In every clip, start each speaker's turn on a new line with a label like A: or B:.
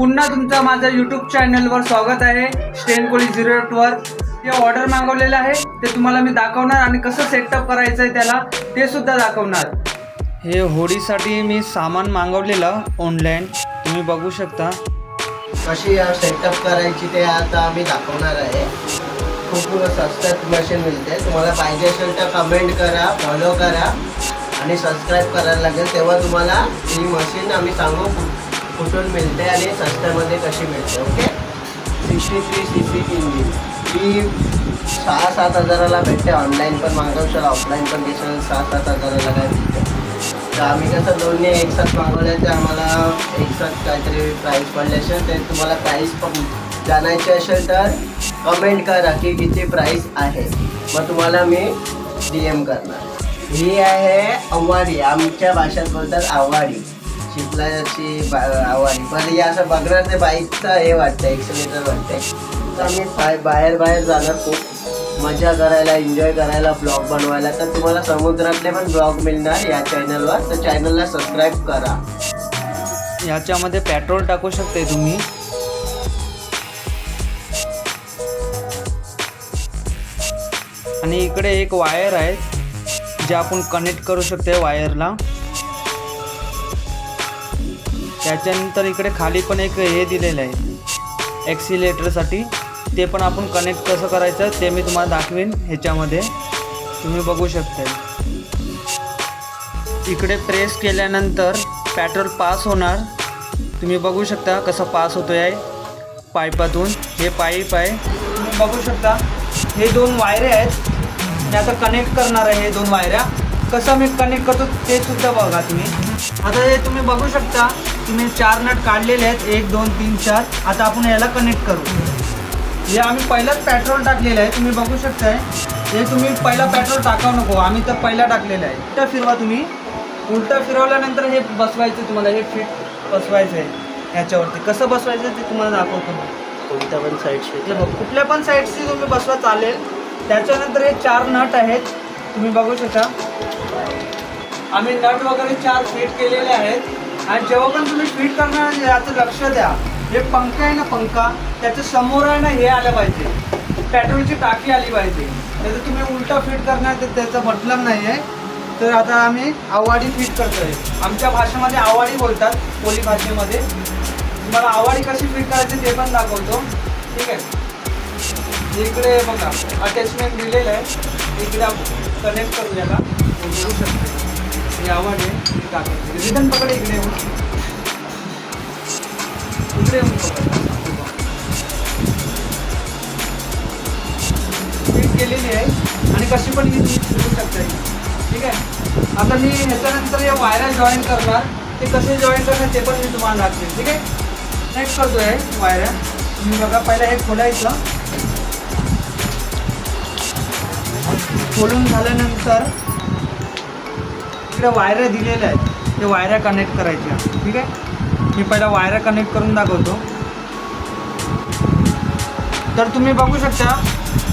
A: पुन्हा तुमचं माझ्या युट्यूब चॅनलवर स्वागत आहे. स्टेन कोळी झिरो एटवर जे ऑर्डर मागवलेलं आहे. ते तुम्हाला मी दाखवणार आणि कसं सेटअप करायचं आहे त्याला ते सुद्धा दाखवणार. हे होडीसाठी मी सामान मागवलेलं ऑनलाईन तुम्ही बघू शकता.
B: कशी सेटअप करायची ते आता आम्ही दाखवणार आहे. खूप स्वस्तात मशीन मिळते. तुम्हाला पाहिजे असेल तर कमेंट करा फॉलो करा आणि सबस्क्राईब करायला लागेल. तेव्हा तुम्हाला ही मशीन आम्ही सांगू. कुठून मिळते आणि स्वस्तामध्ये कशी मिळते okay? Sixty three C C engine ही सहा सात हजाराला भेटते ऑनलाईन पण मागवशाल ऑफलाईन पण घेशाल सहा सात हजाराला काय भेटते? तर आम्ही कसं दोन्ही एकसाथ मागवले तर आम्हाला एकसाथ काहीतरी प्राईस पडले असेल ते तुम्हाला प्राईस पण जाणायचे असेल तर कमेंट करा की किती प्राईस आहे. मग तुम्हाला मी डी एम करणार. ही आहे आव्हाडी आमच्या भाषेत बोलतात आव्हाडी. चिखलाची बा पण या असं बघणार ते बाईकचं हे वाटतं एक्सिलेटर वाटतंय. तर आम्ही बाय बाहेर बाहेर जाणार खूप. मजा करायला एन्जॉय करायला ब्लॉग बनवायला. तर तुम्हाला समुद्रातले पण ब्लॉग मिळणार या चॅनलवर तर चॅनलला सबस्क्राईब करा.
A: ह्याच्यामध्ये पेट्रोल टाकू शकते तुम्ही. आणि इकडे एक वायर आहे जे आपण कनेक्ट करू शकते वायरला त्याच्यानंतर इकडे खाली पण एक हे दिलेलं आहे. ॲक्सिलेटरसाठी ते पण आपण कनेक्ट कसं करायचं ते मी तुम्हाला दाखवेन ह्याच्यामध्ये. तुम्ही बघू शकता इकडे प्रेस केल्यानंतर पेट्रोल पास होणार. तुम्ही बघू शकता कसं पास होतो आहे पाईपातून हे पाईप आहे. तुम्ही बघू शकता. हे दोन वायरे आहेत. मी आता कनेक्ट करणार आहे हे दोन वायऱ्या. कसं मी कनेक्ट करतो ते सुद्धा बघा तुम्ही. आता हे तुम्ही बघू शकता. तुम्ही चार नट काढलेले आहेत. एक दोन तीन चार. आता आपण याला कनेक्ट करू. हे आम्ही पहिलाच पेट्रोल टाकलेलं आहे. तुम्ही बघू शकताय. हे तुम्ही पहिला पेट्रोल टाकावं नको. आम्ही तर पहिला टाकलेलं आहे. उलटा फिरवा तुम्ही. उलटा फिरवल्यानंतर हे बसवायचं तुम्हाला. हे फिट बसवायचं आहे याच्यावरती कसं बसवायचं ते तुम्हाला दाखवतो
B: कोणत्या पण साईडशी
A: बघ, कुठल्या पण साईडची तुम्ही बसवा चालेल. त्याच्यानंतर हे चार नट आहेत. तुम्ही बघू शकता. आम्ही नट वगैरे चार फिट केलेले आहेत. आणि जेव्हा पण तुम्ही फिट करणार याचं लक्ष द्या हे पंखा आहे ना पंखा त्याच्यासमोर आहे ना हे आलं पाहिजे. पेट्रोलची टाकी आली पाहिजे. त्याचं तुम्ही उलटा फिट करणार तर त्याचा मतलब नाही आहे तर आता आम्ही आवाडी फिट करतोय. आमच्या भाषेमध्ये आवाडी बोलतात कोली भाषेमध्ये. तुम्हाला आवाडी कशी फिट करायची ते पण दाखवतो. ठीक आहे? इकडे बघा अटॅचमेंट दिलेलं आहे. इकडे आपण कनेक्ट करू याला बघू शकतो ही आवाज आहे रिटर्न पकड इकडे येऊन इकडे येऊन पकड. केलेली आहे. आणि कशी पण ही फिरू शकता. ठीक आहे? आता मी ह्याच्यानंतर या वायरा जॉईन करणार. ते कसे जॉईन करणार ते पण मी तुम्हाला दाखवेन. ठीक आहे? नेक्स्ट करतोय वायऱ्या. तुम्ही बघा पहिला हे खोलायचं. खोलून झाल्यानंतर इकडे वायऱ्या दिलेल्या आहेत. ते वायऱ्या कनेक्ट करायच्या. ठीक आहे? मी पहिला वायऱ्या कनेक्ट करून दाखवतो. तर तुम्ही बघू शकता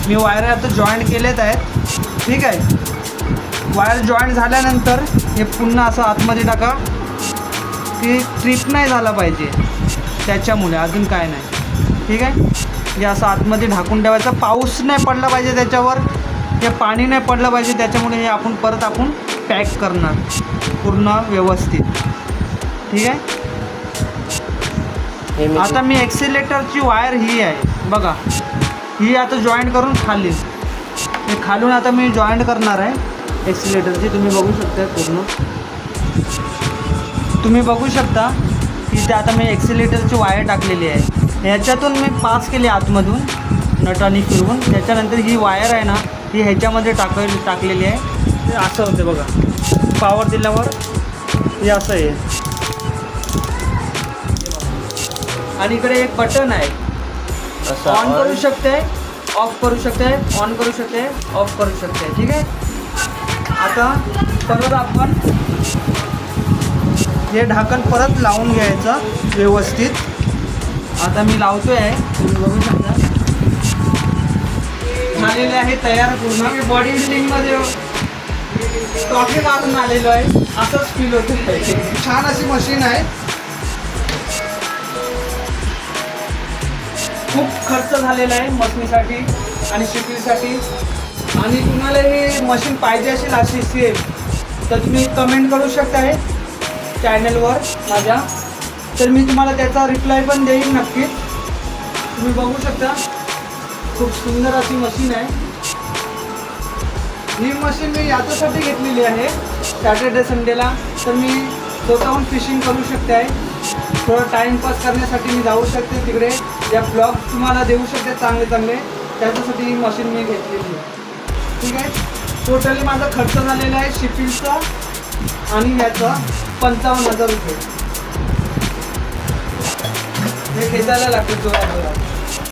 A: मी वायऱ्या आता जॉईंट केलेत आहेत. ठीक आहे? वायर जॉईंट झाल्यानंतर हे पुन्हा असं आतमध्ये टाका की ट्रिप नाही झाला पाहिजे. त्याच्यामुळे अजून काय नाही. ठीक आहे? हे असं आतमध्ये ढाकून ठेवायचं. पाऊस नाही पडला पाहिजे त्याच्यावर. हे पाणी नाही पडलं पाहिजे त्याच्यामुळे हे आपण परत आपण पॅक करणार. पूर्ण व्यवस्थित. ठीक आहे?
B: हे
A: आता मी एक्सिलेटरची वायर ही आहे. बघा. ही आता जॉईंट करून खाली. हे खालून आता मी जॉईंट करणार आहे. एक्सिलेटरची तुम्ही बघू शकता पूर्ण. तुम्ही बघू शकता की ते आता मी एक्सिलेटरची वायर टाकलेली आहे. ह्याच्यातून मी पास केली आतमधून नटाने फिरवून. त्याच्यानंतर ही वायर आहे ना ही ह्याच्यामध्ये टाक टाकलेली आहे. असं होते बघा. पावर दिल्यावर हे असं आहे. आणि इकडे एक बटन आहे. ऑन करू. शकते ऑफ करू शकते ऑन करू शकते ऑफ करू शकते. ठीक आहे? आता परत आपण हे ढाकण परत लावून घ्यायचं व्यवस्थित. आता मी लावतोय. आहे तुम्ही बघू शकता. झालेले आहे तयार पूर्ण. बॉडी बिल्डिंगमध्ये ट्रॉफी मारून आलेलो आहे. असंच फील होतं. छान अशी मशीन आहे. खूप खर्च झालेला आहे मशीनसाठी आणि शिकलीसाठी आणि तुम्हाला हे मशीन पाहिजे असेल अशी सेम तर तुम्ही कमेंट करू शकता आहे चॅनलवर माझ्या. तर मी तुम्हाला त्याचा रिप्लाय पण देईन नक्कीच. तुम्ही बघू शकता. खूप सुंदर अशी मशीन आहे. ही मशीन मी याच्यासाठी घेतलेली आहे. सॅटर्डे संडेला तर मी स्वतःहून फिशिंग करू शकते. आहे थोडं टाईमपास करण्यासाठी मी जाऊ शकते तिकडे. या ब्लॉग तुम्हाला देऊ शकते चांगले चांगले. त्याच्यासाठी ही मशीन मी घेतलेली आहे. ठीक आहे? टोटली माझा खर्च झालेला आहे शिपिंगचा आणि याचा पंचावन्न हजार रुपये. हे खेचायला लागते जोरात जोरात